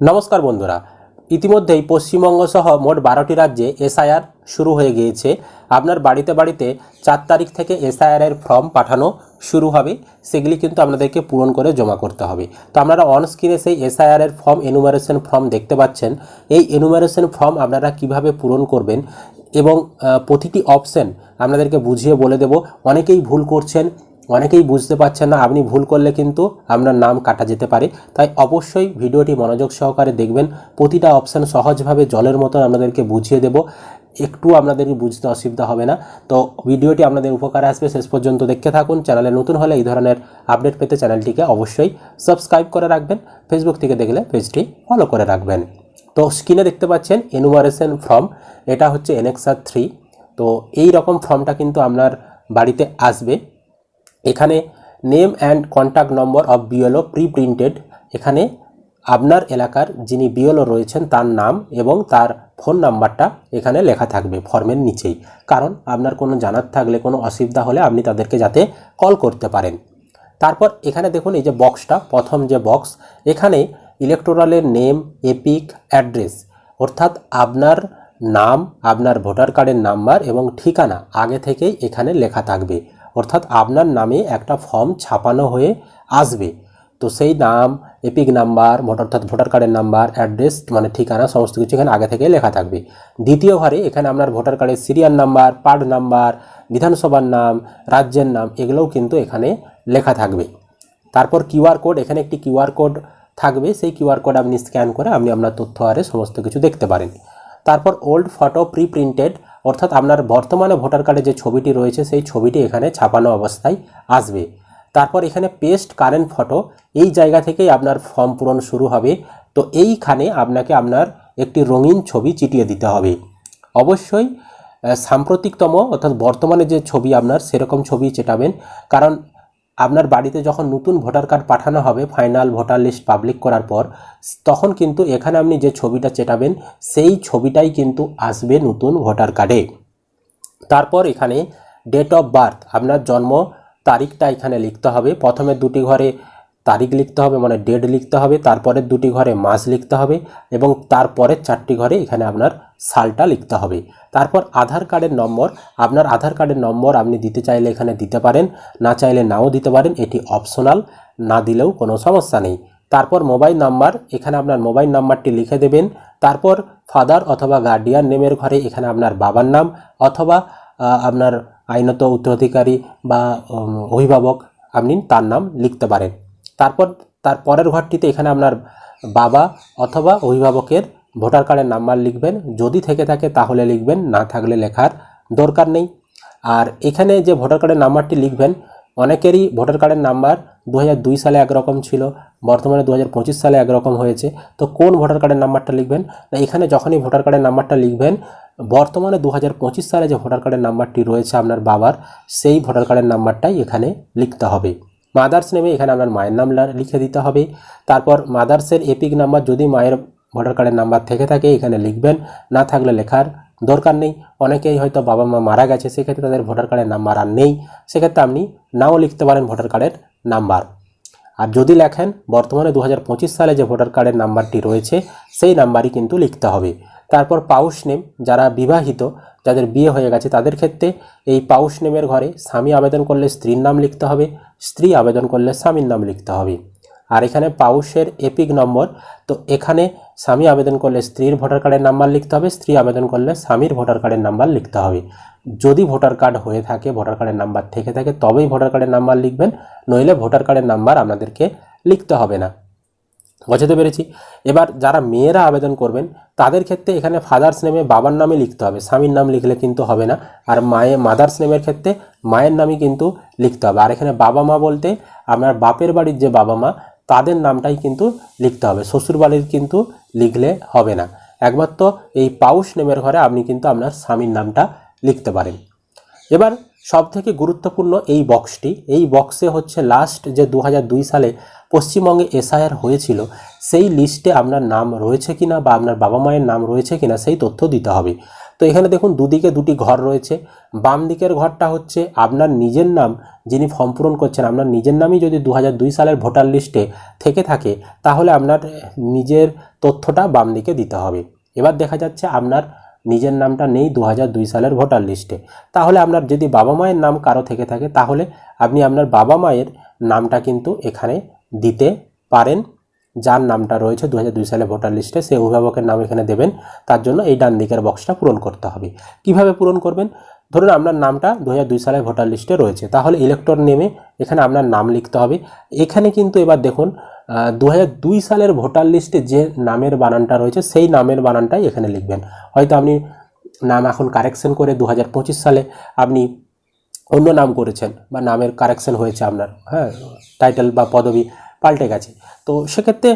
নমস্কার বন্ধুরা, ইতিমধ্যেই পশ্চিমবঙ্গ সহ মোট বারোটি রাজ্যে এসআইআর শুরু হয়ে গিয়েছে। আপনার বাড়িতে বাড়িতে চার তারিখ থেকে এসআইআর এর ফর্ম পাঠানো শুরু হবে, সেগুলি কিন্তু আপনাদেরকে পূরণ করে জমা করতে হবে। তো আপনারা অন স্ক্রিনে সেই এসআইআর এর ফর্ম এনুমারেশন ফর্ম দেখতে পাচ্ছেন। এই এনুমারেশন ফর্ম আপনারা কীভাবে পূরণ করবেন এবং প্রতিটি অপশন আপনাদেরকে বুঝিয়ে বলে দেব। অনেকেই ভুল করছেন অনেকেই বুঝতে পারছেন না, আপনি ভুল করলে কিন্তু আপনার নাম কাটা যেতে পারে। তাই অবশ্যই ভিডিওটি মনোযোগ সহকারে দেখবেন। প্রতিটা অপশান সহজভাবে জলের মতন আপনাদেরকে বুঝিয়ে দেব। একটু আপনাদেরকে বুঝতে অসুবিধা হবে না। তো ভিডিওটি আপনাদের উপকারে আসবে। শেষ পর্যন্ত দেখতে থাকুন। চ্যানেলে নতুন হলে এই ধরনের আপডেট পেতে চ্যানেলটিকে অবশ্যই সাবস্ক্রাইব করে রাখবেন। ফেসবুক থেকে দেখলে পেজটি ফলো করে রাখবেন। তো স্ক্রিনে দেখতে পাচ্ছেন এনুমারেশন ফর্ম এটা হচ্ছে এনএক্সার থ্রি তো এই রকম ফর্মটা কিন্তু আপনার বাড়িতে আসবে। এখানে name and contact number of BLO pre printed এখানে আপনার এলাকার যিনি বিএলও রয়েছেন তার নাম এবং তার ফোন নাম্বারটা এখানে লেখা থাকবে ফর্মের নিচেই। কারণ আপনার কোনো জানার থাকলে, কোনো অসুবিধা হলে আপনি তাদেরকে যাতে কল করতে পারেন। তারপর এখানে দেখুন এই যে বক্সটা প্রথম যে বক্স এখানে ইলেকটোরালের নেম এপিক অ্যাড্রেস অর্থাৎ আপনার নাম, আপনার ভোটার কার্ডের নাম্বার এবং ঠিকানা আগে থেকেই এখানে লেখা থাকবে। অর্থাৎ আপনার নামে একটা ফর্ম ছাপানো হয়ে আসবে। তো সেই নাম, এপিক নাম্বার, ভোটার অর্থাৎ ভোটার কার্ডের নাম্বার, অ্যাড্রেস মানে ঠিকানা, সমস্ত কিছু এখানে আগে থেকে লেখা থাকবে। দ্বিতীয় ঘরে এখানে আপনার ভোটার কার্ডের সিরিয়াল নাম্বার পার্ট নাম্বার, বিধানসভার নাম, রাজ্যের নাম, এগুলোও কিন্তু এখানে লেখা থাকবে। তারপর কিউআর কোড, এখানে একটি কিউআর কোড থাকবে। সেই কিউআর কোড আপনি স্ক্যান করে আপনি আপনার তথ্য আরে সমস্ত কিছু দেখতে পারেন। তারপর ওল্ড ফটো প্রি প্রিন্টেড অর্থাৎ আপনার বর্তমানে ভোটার কার্ডে যে ছবিটি রয়েছে, সেই ছবিটি এখানে ছাপানো অবস্থায় আসবে। তারপর এখানে পেস্ট কারেন্ট ফটো এই জায়গা থেকেই আপনার ফর্ম পূরণ শুরু হবে। তো এইখানে আপনাকে আপনার একটি রঙিন ছবি চিটিয়ে দিতে হবে। অবশ্যই সাম্প্রতিকতম অর্থাৎ বর্তমানে যে ছবি আপনার, সেরকম ছবি চেটাবেন। কারণ আপনার বাড়িতে যখন নতুন ভোটার কার্ড পাঠানো হবে, ফাইনাল ভোটার লিস্ট পাবলিক করার পর, তখন কিন্তু এখানে আপনি যে ছবিটা চেটাবেন, সেই ছবিটাই কিন্তু আসবে নতুন ভোটার কার্ডে। তারপর এখানে ডেট অফ বার্থ আপনার জন্ম তারিখটা এখানে লিখতে হবে। প্রথমে দুটি ঘরে তারিখ লিখতে হবে মানে ডেট লিখতে হবে তারপরের দুটি ঘরে মাস লিখতে হবে এবং তারপরের চারটি ঘরে এখানে আপনার সালটা লিখতে হবে। তারপর আধার কার্ডের নম্বর, আপনার আধার কার্ডের নম্বর আপনি দিতে চাইলে এখানে দিতে পারেন, না চাইলে নাও দিতে পারেন, এটি অপশনাল না দিলেও কোনো সমস্যা নেই। তারপর মোবাইল নাম্বার এখানে আপনার মোবাইল নাম্বারটি লিখে দেবেন। তারপর ফাদার অথবা গার্ডিয়ান নেমের ঘরে এখানে আপনার বাবার নাম অথবা আপনার আইনত উত্তরাধিকারী বা অভিভাবক আপনি তার নাম লিখতে পারেন। তারপর, তার পরের ঘরটিতে এখানে আপনার বাবা অথবা অভিভাবকের ভোটার কার্ডের নাম্বার লিখবেন। যদি থেকে থাকে তাহলে লিখবেন, না থাকলে লেখার দরকার নেই। আর এখানে যে ভোটার কার্ডের নাম্বারটি লিখবেন, অনেকেরই ভোটার কার্ডের নাম্বার দু হাজার দুই সালে একরকম ছিল, বর্তমানে দু হাজার পঁচিশ সালে একরকম হয়েছে। তো কোন ভোটার কার্ডের নাম্বারটা লিখবেন? না, এখানে যখনই ভোটার কার্ডের নাম্বারটা লিখবেন, বর্তমানে দু হাজার পঁচিশ সালে যে ভোটার কার্ডের নাম্বারটি রয়েছে আপনার বাবার, সেই ভোটার কার্ডের নাম্বারটাই এখানে লিখতে হবে। মাদার্স নেমে এখানে আপনার মায়ের নাম লিখে দিতে হবে। তারপর মাদার্সের এপিক নাম্বার যদি মায়ের ভোটার কার্ডের নাম্বার থেকে থাকে, এখানে লিখবেন। না থাকলে লেখার দরকার নেই। অনেকেই হয়তো বাবা মা মারা গেছে, সেক্ষেত্রে তাদের ভোটার কার্ডের নাম্বার আর নেই। সেক্ষেত্রে আপনি নাও লিখতে পারেন ভোটার কার্ডের নাম্বার। আর যদি লেখেন, বর্তমানে দু হাজার পঁচিশ সালে যে ভোটার কার্ডের নাম্বারটি রয়েছে, সেই নাম্বারই কিন্তু লিখতে হবে। তারপর পাউস নেম, যারা বিবাহিত, যাদের বিয়ে হয়ে গেছে, তাদের ক্ষেত্রে এই পাউস নেমের ঘরে স্বামী আবেদন করলে স্ত্রীর নাম লিখতে হবে, স্ত্রী আবেদন করলে স্বামীর নাম লিখতে হবে। আর এখানে পাউসের এপিক নম্বর, তো এখানে স্বামী আবেদন করলে স্ত্রীর ভোটার কার্ডের নাম্বার লিখতে হবে, স্ত্রী আবেদন করলে স্বামীর ভোটার কার্ডের নাম্বার লিখতে হবে। যদি ভোটার কার্ড হয়ে থাকে, ভোটার কার্ডের নাম্বার থেকে থাকে, তবেই ভোটার কার্ডের নাম্বার লিখবেন, নইলে ভোটার কার্ডের নাম্বার আপনাদেরকে লিখতে হবে না। বোঝাতে পেরেছি। এবার যারা মেয়েরা আবেদন করবেন, তাদের ক্ষেত্রে এখানে ফাদার্স নেমে বাবার নামে লিখতে হবে, স্বামীর নাম লিখলে কিন্তু হবে না, আর মায়ে মাদার্স নেমের ক্ষেত্রে মায়ের নামই কিন্তু লিখতে হবে। আর এখানে বাবা মা বলতে আপনার বাপের বাড়ির যে বাবা মা, তাদের নামটাই কিন্তু লিখতে হবে শ্বশুর বাড়ির কিন্তু লিখলে হবে না। একমাত্র এই পাউস নেমের ঘরে আপনি কিন্তু আপনার স্বামীর নামটা লিখতে পারেন। এবার সব থেকে গুরুত্বপূর্ণ এই বক্সটি এই বক্সে হচ্ছে লাস্ট যে দু হাজার দুই সালে পশ্চিমবঙ্গে এসআইআর হয়েছিল, সেই লিস্টে আপনার নাম রয়েছে কিনা বা আপনার বাবা মায়ের নাম রয়েছে কিনা সেই তথ্য দিতে হবে। তো এখানে দেখুন, দুদিকে দুটি ঘর রয়েছে। বাম দিকের ঘরটা হচ্ছে আপনার নিজের নাম, যিনি ফর্ম পূরণ করছেন, আপনার নিজের নামই যদি দু সালের ভোটার লিস্টে থেকে থাকে, তাহলে আপনার নিজের তথ্যটা বাম দিকে দিতে হবে। এবার দেখা যাচ্ছে আপনার নিজের নামটা নেই দু সালের ভোটার লিস্টে। তাহলে আপনার যদি বাবা মায়ের নাম কারও থেকে থাকে, তাহলে আপনি আপনার বাবা মায়ের নামটা কিন্তু এখানে দিতে পারেন। যার নামটা রয়েছে দু সালে ভোটার লিস্টে সে অভিভাবকের নাম এখানে দেবেন। তার জন্য এই ডান দিকের বক্সটা পূরণ করতে হবে। কীভাবে পূরণ করবেন? ধরুন আপনার নামটা দু সালের ভোটার লিস্টে রয়েছে, তাহলে ইলেকটর নেমে এখানে আপনার নাম লিখতে হবে। এখানে কিন্তু এবার দেখুন দু দুই সালের ভোটার লিস্টে যে নামের বানানটা রয়েছে, সেই নামের বানানটাই এখানে লিখবেন। হয়তো আপনি নাম এখন কারেকশন করে দু হাজার পঁচিশ সালে আপনি অন্য নাম করেছেন বা নামের কারেকশন হয়েছে আপনার হ্যাঁ টাইটেল বা পদবি পাল্টে গেছে। তো সেক্ষেত্রে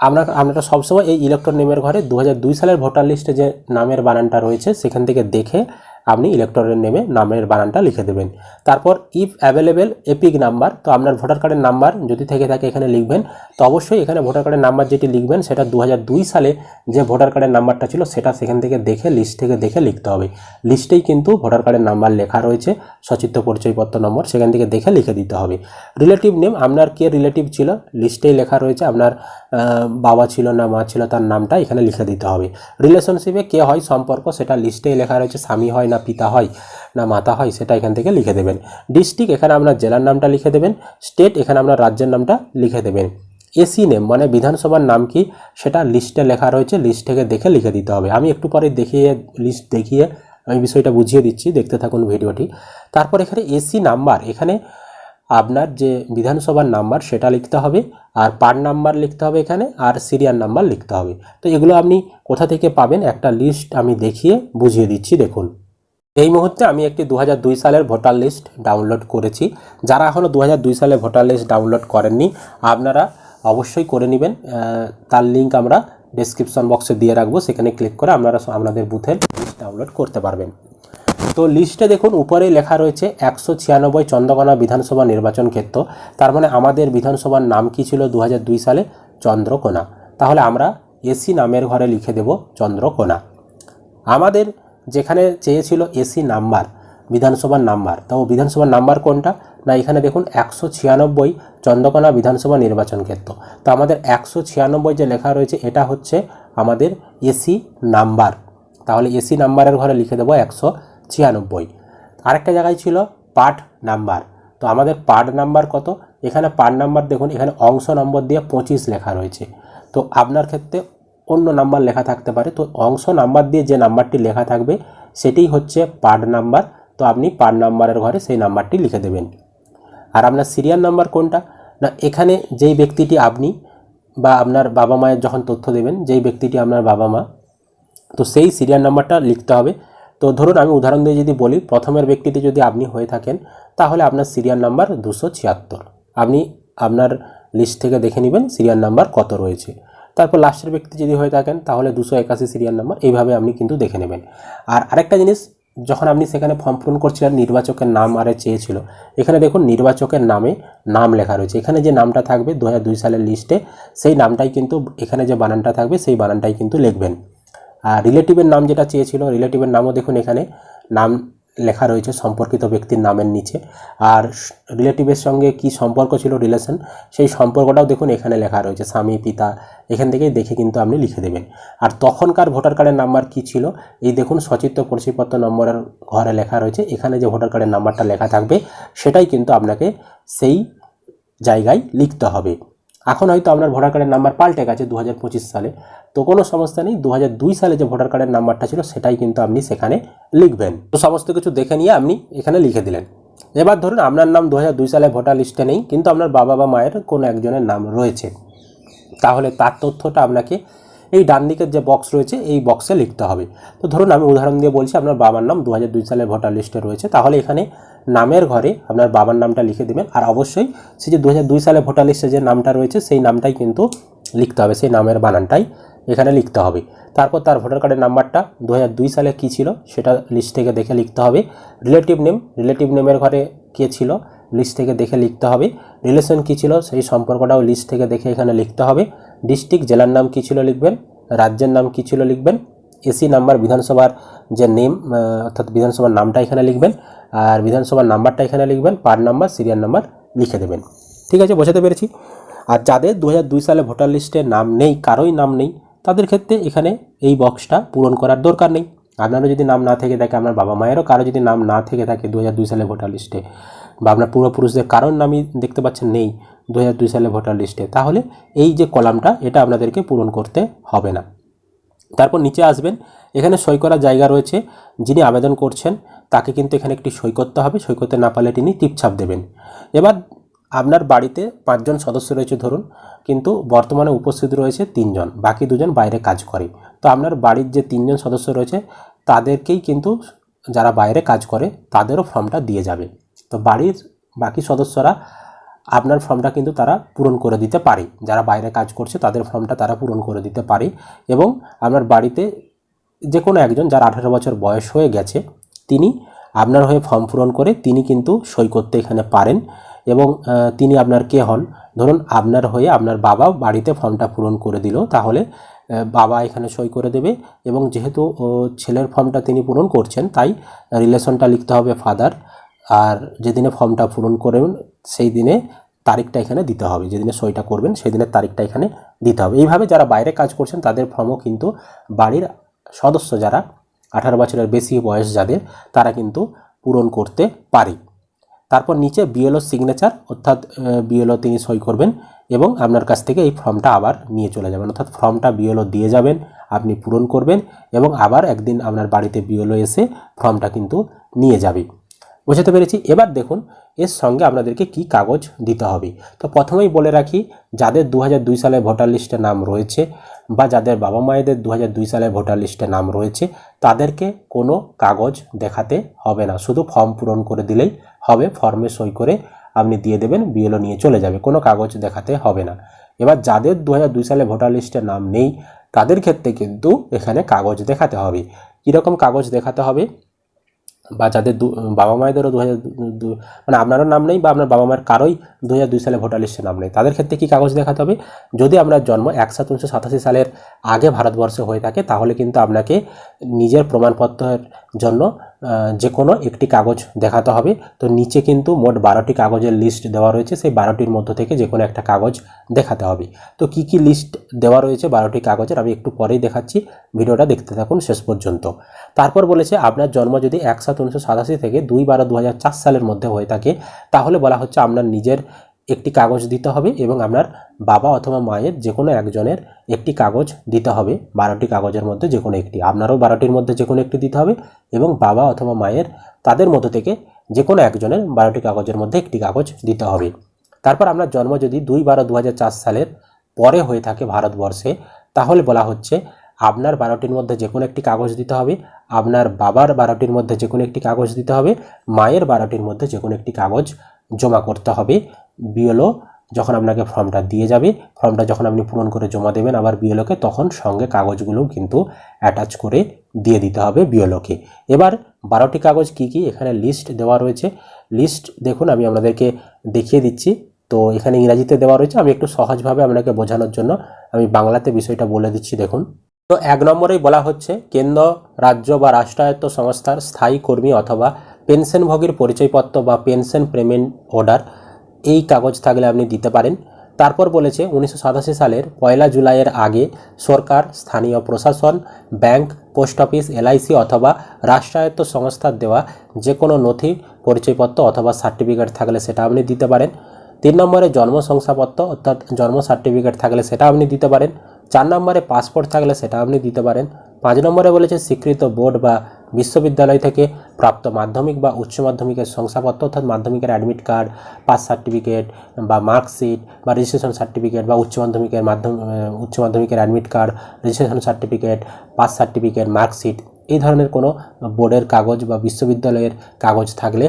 আপনার আপনারা সবসময় এই ইলেকট্রন নেমের ঘরে দু সালের ভোটার লিস্টে যে নামের বানানটা রয়েছে, সেখান থেকে দেখে আপনি ইলেকট্রনের নেমে নামের বানানটা লিখে দেবেন। তারপর ইফ অ্যাভেলেবেল এপিক নাম্বার তো আপনার ভোটার কার্ডের নাম্বার যদি থেকে থাকে এখানে লিখবেন, তো অবশ্যই এখানে ভোটার কার্ডের নাম্বার যেটি লিখবেন, সেটা দু হাজার দুই সালে যে ভোটার কার্ডের নাম্বারটা ছিল, সেটা সেখান থেকে দেখে লিস্ট থেকে দেখে লিখতে হবে। লিস্টেই কিন্তু ভোটার কার্ডের নাম্বার লেখা রয়েছে, সচিত্র পরিচয়পত্র নম্বর, সেখান থেকে দেখে লিখে দিতে হবে। রিলেটিভ নেম আপনার কে রিলেটিভ ছিল লিস্টেই লেখা রয়েছে, আপনার বাবা ছিল না, মা ছিল, তার নামটা এখানে লিখে দিতে হবে। রিলেশনশিপে কে হয়, সম্পর্ক, সেটা লিস্টেই লেখা রয়েছে, স্বামী হয় না পিতা হয়, না মাতা হয়, সেটা এখান থেকে লিখে দেবেন। ডিস্ট্রিক্ট এখানে আপনার জেলার নামটা লিখে দেবেন, স্টেট এখানে আপনার রাজ্যের নামটা লিখে দেবেন। এসি নেম মানে বিধানসভার নাম কি, সেটা লিস্টে লেখা রয়েছে, লিস্ট থেকে দেখে লিখে দিতে হবে। আমি একটু পরে দেখিয়ে, লিস্ট দেখিয়ে আমি বিষয়টা বুঝিয়ে দিচ্ছি, দেখতে থাকুন ভিডিওটি। তারপর এখানে এসি নাম্বার, এখানে আপনার যে বিধানসভার নাম্বার, সেটা লিখতে হবে, আর পার নাম্বার লিখতে হবে এখানে, আর সিরিয়াল নাম্বার লিখতে হবে। তো এগুলো আপনি কোথা থেকে পাবেন, একটা লিস্ট আমি দেখিয়ে বুঝিয়ে দিচ্ছি, দেখুন। এই মুহূর্তে আমি একটি দু হাজার দুই সালের ভোটার লিস্ট ডাউনলোড করেছি। যারা এখনও দু হাজার দুই সালে ভোটার লিস্ট ডাউনলোড করেননি, আপনারা অবশ্যই করে নেবেন। তার লিঙ্ক আমরা ডেসক্রিপশন বক্সে দিয়ে রাখব। সেখানে ক্লিক করে আপনারা আপনাদের বুথের লিস্ট ডাউনলোড করতে পারবেন। তো লিস্টে দেখুন, উপরে লেখা রয়েছে একশো ছিয়ানব্বই চন্দ্রকোনা বিধানসভা নির্বাচন ক্ষেত্র। তার মানে আমাদের বিধানসভার নাম কি ছিল দু হাজার দুই সালে? চন্দ্রকোনা। তাহলে আমরা এসি নামের ঘরে লিখে দেব চন্দ্রকোনা। আমাদের যেখানে চেয়েছিল এসি নাম্বার, বিধানসভার নাম্বার। তো বিধানসভার নাম্বার কোনটা? না, এখানে দেখুন একশো ছিয়ানব্বই চন্দ্রকোনা বিধানসভা নির্বাচন ক্ষেত্র। তো আমাদের একশো ছিয়ানব্বই যে লেখা রয়েছে, এটা হচ্ছে আমাদের এসি নাম্বার। তাহলে এসি নাম্বারের ঘরে লিখে দেবো একশো ছিয়ানব্বই। আরেকটা জায়গায় ছিল পার্ট নাম্বার। তো আমাদের পার্ট নাম্বার কত? এখানে পার্ট নাম্বার দেখুন, এখানে অংশ নম্বর দিয়ে পঁচিশ লেখা রয়েছে। তো আপনার ক্ষেত্রে অন্য নাম্বার লেখা থাকতে পারে। তো অংশ নাম্বার দিয়ে যে নাম্বারটি লেখা থাকবে, সেটাই হচ্ছে পার্ট নাম্বার। তো আপনি পার্ট নাম্বারের ঘরে সেই নাম্বারটি লিখে দেবেন। আর আপনার সিরিয়াল নাম্বার কোনটা? না, এখানে যেই ব্যক্তিটি আপনি বা আপনার বাবা মায়ের যখন তথ্য দেবেন, যেই ব্যক্তিটি আপনার বাবা মা, তো সেই সিরিয়াল নাম্বারটা লিখতে হবে। তো ধরুন আমি উদাহরণ দিয়ে যদি বলি, প্রথমের ব্যক্তিটি যদি আপনি হয়ে থাকেন, তাহলে আপনার সিরিয়াল নাম্বার দুশো ছিয়াত্তর। আপনি আপনার লিস্ট থেকে দেখে নেবেন সিরিয়াল নাম্বার কত রয়েছে। তারপর লাস্টের ব্যক্তি যদি হয়ে থাকেন, তাহলে দুশো একাশি সিরিয়াল নাম্বার এইভাবে আপনি কিন্তু দেখে নেবেন। আর আরেকটা জিনিস, যখন আপনি সেখানে ফর্ম পূরণ করছিলেন, নির্বাচকের নাম আরে চেয়েছিল, এখানে দেখুন নির্বাচকের নামে নাম লেখা রয়েছে। এখানে যে নামটা থাকবে দু দুই সালের লিস্টে সেই নামটাই কিন্তু এখানে যে বানানটা থাকবে, সেই বানানটাই কিন্তু লিখবেন। আর রিলেটিভের নাম যেটা চেয়েছিল রিলেটিভের নামও দেখুন এখানে, নাম লেখা রয়েছে সম্পর্কিত ব্যক্তির নামের নিচে। আর রিলেটিভের সঙ্গে কি সম্পর্ক ছিল, রিলেশন, সেই সম্পর্কটাও দেখুন এখানে লেখা রয়েছে, স্বামী, পিতা, এখান থেকেই দেখে কিন্তু আপনি লিখে দেবেন। আর তখনকার ভোটার কার্ডের নাম্বার কি ছিল, এই দেখুন সচিত্র পরিচয়পত্র নম্বরের ঘরে লেখা রয়েছে, এখানে যে ভোটার কার্ডের নাম্বারটা লেখা থাকবে, সেটাই কিন্তু আপনাকে সেই জায়গায় লিখতে হবে। এখন হয়তো আপনার ভোটার কার্ডের নাম্বার পাল্টে গেছে দু হাজার পঁচিশ সালে। তো কোনো সমস্যা নেই দু হাজার দুই সালে যে ভোটার কার্ডের নাম্বারটা ছিল, সেটাই কিন্তু আপনি সেখানে লিখবেন। তো সমস্ত কিছু দেখে নিয়ে আপনি এখানে লিখে দিলেন। এবার ধরুন আপনার নাম দু হাজার দুই সালে ভোটার লিস্টে নেই, কিন্তু আপনার বাবা বা মায়ের কোনো একজনের নাম রয়েছে। তাহলে তার তথ্যটা আপনাকে এই ডান দিকের যে বক্স রয়েছে, এই বক্সে লিখতে হবে। তো ধরুন, আমি উদাহরণ দিয়ে বলছি, আপনার বাবার নাম দু সালের ভোটার লিস্টে রয়েছে। তাহলে এখানে নামের ঘরে আপনার বাবার নামটা লিখে দেবেন, আর অবশ্যই সে যে দু হাজার দুই সালে ভোটার লিস্টে যে নামটা রয়েছে, সেই নামটাই কিন্তু লিখতে হবে, সেই নামের বানানটাই এখানে লিখতে হবে। তারপর তার ভোটার কার্ডের নাম্বারটা দু হাজার দুই সালে কী ছিল, সেটা লিস্ট থেকে দেখে লিখতে হবে। রিলেটিভ নেম রিলেটিভ নেমের ঘরে কে ছিল লিস্ট থেকে দেখে লিখতে হবে। রিলেশন কী ছিল, সেই সম্পর্কটাও লিস্ট থেকে দেখে এখানে লিখতে হবে। ডিস্ট্রিক্ট জেলার নাম কী ছিল লিখবেন? রাজ্যের নাম কী ছিল লিখবেন? এসি নাম্বার বিধানসভার যে নেম অর্থাৎ বিধানসভার নামটা এখানে লিখবেন। আর বিধানসভার নাম্বারটা এখানে লিখবেন। পার নাম্বার, সিরিয়াল নাম্বার লিখে দেবেন। ঠিক আছে, বোঝাতে পেরেছি? আর যাদের দু হাজার দুই সালে ভোটার লিস্টে নাম নেই, কারোই নাম নেই, তাদের ক্ষেত্রে এখানে এই বক্সটা পূরণ করার দরকার নেই। আপনারও যদি নাম না থেকে থাকে, আপনার বাবা মায়েরও কারও যদি নাম না থেকে থাকে দু হাজার দুই সালে ভোটার লিস্টে, বা আপনার পূর্বপুরুষদের কারোর নামই দেখতে পাচ্ছেন নেই দু হাজার দুই সালে ভোটার লিস্টে। তাহলে এই যে কলামটা, এটা আপনাদেরকে পূরণ করতে হবে না। তারপর নিচে আসবেন, এখানে সই করার জায়গা রয়েছে। যিনি আবেদন করছেন, তাকে কিন্তু এখানে একটি সই করতে হবে। সই করতে না পারলে তিনি টিপছাপ দেবেন। এবার আপনার বাড়িতে পাঁচজন সদস্য রয়েছে ধরুন, কিন্তু বর্তমানে উপস্থিত রয়েছে তিনজন, বাকি দুজন বাইরে কাজ করে। তো আপনার বাড়ির যে তিনজন সদস্য রয়েছে, তাদেরকেই কিন্তু যারা বাইরে কাজ করে, তাদেরও ফর্মটা দিয়ে যাবে। তো বাড়ির বাকি সদস্যরা আপনার ফর্মটা কিন্তু তারা পূরণ করে দিতে পারে। যারা বাইরে কাজ করছে, তাদের ফর্মটা তারা পূরণ করে দিতে পারে এবং আপনার বাড়িতে যে কোনো একজন যার আঠারো বছর বয়স হয়ে গেছে, তিনি আপনার হয়ে ফর্ম পূরণ করে তিনি কিন্তু সই করতে এখানে পারেন এবং তিনি আপনার কে হন? ধরুন আপনার হয়ে আপনার বাবা বাড়িতে ফর্মটা পূরণ করে দিল, তাহলে বাবা এখানে সই করে দেবে এবং যেহেতু ছেলের ফর্মটা তিনি পূরণ করছেন, তাই রিলেশনটা লিখতে হবে ফাদার। আর যেদিনে ফর্মটা পূরণ করবেন সেই দিনে তারিখটা এখানে দিতে হবে। যেদিনে সইটা করবেন সেই দিনের তারিখটা এখানে দিতে হবে। এইভাবে যারা বাইরে কাজ করছেন, তাদের ফর্মও কিন্তু বাড়ির সদস্য যারা, আঠারো বছরের বেশি বয়স যাদের, তারা কিন্তু পূরণ করতে পারে। তারপর নিচে বিএলও সিগনেচার অর্থাৎ বিএলও তিনি সই করবেন এবং আপনার কাছ থেকে এই ফর্মটা আবার নিয়ে চলে যাবেন। অর্থাৎ ফর্মটা বিএলও দিয়ে যাবেন, আপনি পূরণ করবেন এবং আবার একদিন আপনার বাড়িতে বিএলও এসে ফর্মটা কিন্তু নিয়ে যাবে। বুঝতে পেরেছি। এবার দেখুন, এর সঙ্গে আপনাদেরকে কি কাগজ দিতে হবে। তো প্রথমেই বলে রাখি, যাদের দু হাজার দুই সালে ভোটার লিস্টে নাম রয়েছে বা যাদের বাবা মায়েদের দু হাজার দুই সালে ভোটার লিস্টে নাম রয়েছে, তাদেরকে কোনো কাগজ দেখাতে হবে না। শুধু ফর্ম পূরণ করে দিলেই হবে, ফর্মে সই করে আপনি দিয়ে দেবেন, বিএলও নিয়ে চলে যাবে, কোনো কাগজ দেখাতে হবে না। এবার যাদের দু হাজার দুই সালে ভোটার লিস্টে নাম নেই, তাদের ক্ষেত্রে কিন্তু এখানে কাগজ দেখাতে হবে। কীরকম কাগজ দেখাতে হবে? বা যাদের বাবা মায়েদেরও দু হাজার মানে আপনারও নাম নেই বা আপনার বাবা মায়ের কারোই দু হাজার দুই সালে ভোটার লিস্টে নাম নেই। তাদের ক্ষেত্রে কী কাগজ দেখাতে হবে? যদি আপনার জন্ম এক সাত উনিশশো সাতাশি সালের আগে ভারতবর্ষে হয়ে থাকে, তাহলে কিন্তু আপনাকে নিজের প্রমাণপত্রের জন্য যে কোনো একটি কাগজ দেখাতে হবে। তো নিচে কিন্তু মোট বারোটি কাগজের লিস্ট দেওয়া রয়েছে। সেই বারোটির মধ্য থেকে যে কোনো একটা কাগজ দেখাতে হবে। তো কি কি লিস্ট দেওয়া রয়েছে বারোটি কাগজের আমি একটু পরেই দেখাচ্ছি। ভিডিওটা দেখতে থাকুন শেষ পর্যন্ত। তারপর বলেছে, আপনার জন্ম যদি এক সাত উনিশশো সাতাশি থেকে দুই বারো দু সালের মধ্যে হয়ে থাকে, তাহলে বলা হচ্ছে আপনার নিজের একটি কাগজ দিতে হবে এবং আপনার বাবা অথবা মায়ের যে কোনো একজনের একটি কাগজ দিতে হবে, বারোটি কাগজের মধ্যে যে কোনো একটি। আপনারও বারোটির মধ্যে যে কোনো একটি দিতে হবে এবং বাবা অথবা মায়ের তাদের মধ্য থেকে যে কোনো একজনের বারোটি কাগজের মধ্যে একটি কাগজ দিতে হবে। তারপর আপনার জন্ম যদি দুই বারো দু সালের পরে হয়ে থাকে ভারতবর্ষে, তাহলে বলা হচ্ছে আপনার বারোটির মধ্যে যে কোনো একটি কাগজ দিতে হবে, আপনার বাবার বারোটির মধ্যে যে কোনো একটি কাগজ দিতে হবে, মায়ের বারোটির মধ্যে যে কোনো একটি কাগজ জমা করতে হবে। বিএলও যখন আপনাকে ফর্মটা দিয়ে যাবে, ফর্মটা যখন আপনি পূরণ করে জমা দেবেন, আবার বিএলওকে তখন সঙ্গে কাগজগুলো কিন্তু অ্যাটাচ করে দিয়ে দিতে হবে বিএলওকে এবার বারোটি কাগজ কি কি? এখানে লিস্ট দেওয়া রয়েছে। লিস্ট দেখুন, আমি আপনাদেরকে দেখিয়ে দিচ্ছি। তো এখানে ইংরাজিতে দেওয়া রয়েছে। আমি একটু সহজভাবে আপনাকে বোঝানোর জন্য আমি বাংলাতে বিষয়টা বলে দিচ্ছি, দেখুন। তো এক নম্বরেই বলা হচ্ছে, কেন্দ্র, রাজ্য বা রাষ্ট্রায়ত্ত সংস্থার স্থায়ী কর্মী অথবা পেনশনভোগীর পরিচয়পত্র বা পেনশন পেমেন্ট অর্ডার এই কাগজ থাকলে আপনি দিতে পারেন। তারপর বলেছে, উনিশশো সাতাশি সালের পয়লা জুলাইয়ের আগে সরকার, স্থানীয় প্রশাসন, ব্যাংক, পোস্ট অফিস, এলআইসি অথবা রাষ্ট্রায়ত্ত সংস্থার দেওয়া যে কোনো নথি, পরিচয়পত্র অথবা সার্টিফিকেট থাকলে সেটা আপনি দিতে পারেন। তিন নম্বরে জন্ম শংসাপত্র, অর্থাৎ জন্ম সার্টিফিকেট থাকলে সেটা আপনি দিতে পারেন। চার নম্বরে পাসপোর্ট থাকলে সেটা আপনি দিতে পারেন। পাঁচ নম্বরে বলেছে, স্বীকৃত বোর্ড বা বিশ্ববিদ্যালয় থেকে প্রাপ্ত মাধ্যমিক বা উচ্চ মাধ্যমিকের শংসাপত্র অর্থাৎ মাধ্যমিকের অ্যাডমিট কার্ড পাস সার্টিফিকেট বা মার্কশিট বা রেজিস্ট্রেশন সার্টিফিকেট বা উচ্চ মাধ্যমিকের মাধ্যম উচ্চ মাধ্যমিকের admit card registration certificate pass certificate marksheet এই ধরনের কোনো বোর্ডের কাগজ বা বিশ্ববিদ্যালয়ের কাগজ থাকলে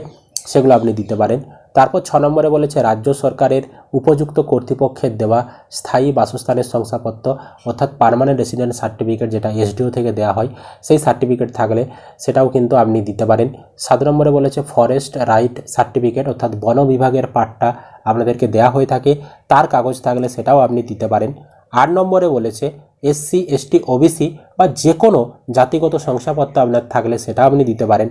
সেগুলো আপনি দিতে পারেন। তারপর ছ নম্বরে বলেছে, রাজ্য সরকারের উপযুক্ত কর্তৃপক্ষের দেওয়া স্থায়ী বাসস্থানের শংসাপত্র, অর্থাৎ পার্মানেন্ট রেসিডেন্ট সার্টিফিকেট যেটা এসডিও থেকে দেওয়া হয়, সেই সার্টিফিকেট থাকলে সেটাও কিন্তু আপনি দিতে পারেন। সাত নম্বরে বলেছে ফরেস্ট রাইট সার্টিফিকেট অর্থাৎ বন বিভাগের পার্টটা আপনাদেরকে দেওয়া হয়ে থাকে, তার কাগজ থাকলে সেটাও আপনি দিতে পারেন। আট নম্বরে বলেছে এসসি এসটি ওবিসি বা যে কোনো জাতিগত শংসাপত্র আপনার থাকলে সেটা আপনি দিতে পারেন।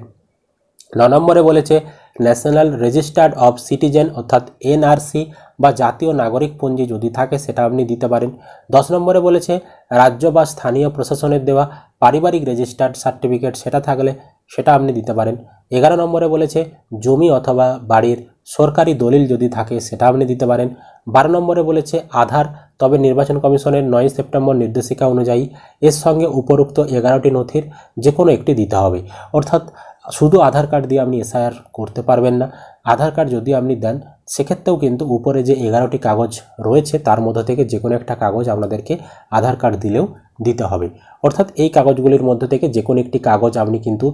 ন নম্বরে বলেছে ন্যাশনাল রেজিস্টার্ড অফ সিটিজেন অর্থাৎ এনআরসি বা জাতীয় নাগরিক পঞ্জি যদি থাকে সেটা আপনি দিতে পারেন। দশ নম্বরে বলেছে, রাজ্য বা স্থানীয় প্রশাসনের দেওয়া পারিবারিক রেজিস্টার্ড সার্টিফিকেট সেটা থাকলে সেটা আপনি দিতে পারেন। এগারো নম্বরে বলেছে, জমি অথবা বাড়ির সরকারি দলিল যদি থাকে সেটা আপনি দিতে পারেন। বারো নম্বরে বলেছে, আধার, তবে নির্বাচন কমিশনের নয় সেপ্টেম্বর নির্দেশিকা অনুযায়ী এর সঙ্গে উপরোক্ত এগারোটি নথির যে কোনো একটি দিতে হবে। অর্থাৎ শুধু আধার কার্ড দিয়ে আপনি এসআইআর করতে পারবেন না। আধার কার্ড যদি আপনি দেন, সেক্ষেত্রেও কিন্তু উপরে যে এগারোটি কাগজ রয়েছে, তার মধ্যে থেকে যে কোনো একটা কাগজ আপনাদেরকে আধার কার্ড দিলেও দিতে হবে। অর্থাৎ এই কাগজগুলির মধ্যে থেকে যে কোনো একটি কাগজ আপনি কিন্তু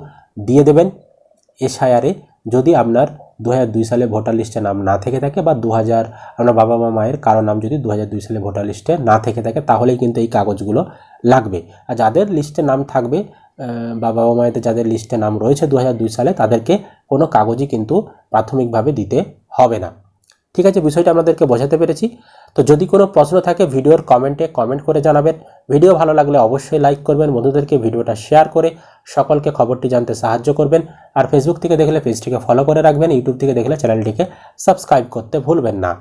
দিয়ে দেবেন। এসআইআরে যদি আপনার দু দুই সালে ভোটার লিস্টে নাম না থেকে থাকে বা দু হাজার আপনার বাবা মা মায়ের কারও নাম যদি দু সালে ভোটার লিস্টে না থেকে থাকে, তাহলেই কিন্তু এই কাগজগুলো লাগবে। আর যাদের লিস্টে নাম থাকবে বা বাবা মায়েদের যাদের লিস্টে নাম রয়েছে দু সালে, তাদেরকে কোনো কাগজই কিন্তু প্রাথমিকভাবে দিতে হবে না। ঠিক আছে, বিষয়টা আপনাদেরকে বোঝাতে পেরেছি। তো যদি কোনো প্রশ্ন থাকে, ভিডিওর কমেন্টে কমেন্ট করে জানাবেন। ভিডিও ভালো লাগলে অবশ্যই লাইক করবেন, বন্ধুদেরকে ভিডিওটা শেয়ার করে সকলকে খবরটি জানতে সাহায্য করবেন। আর ফেসবুক থেকে দেখলে পেজটিকে ফলো করে রাখবেন ইউটিউব থেকে দেখলে চ্যানেলটিকে সাবস্ক্রাইব করতে ভুলবেন না।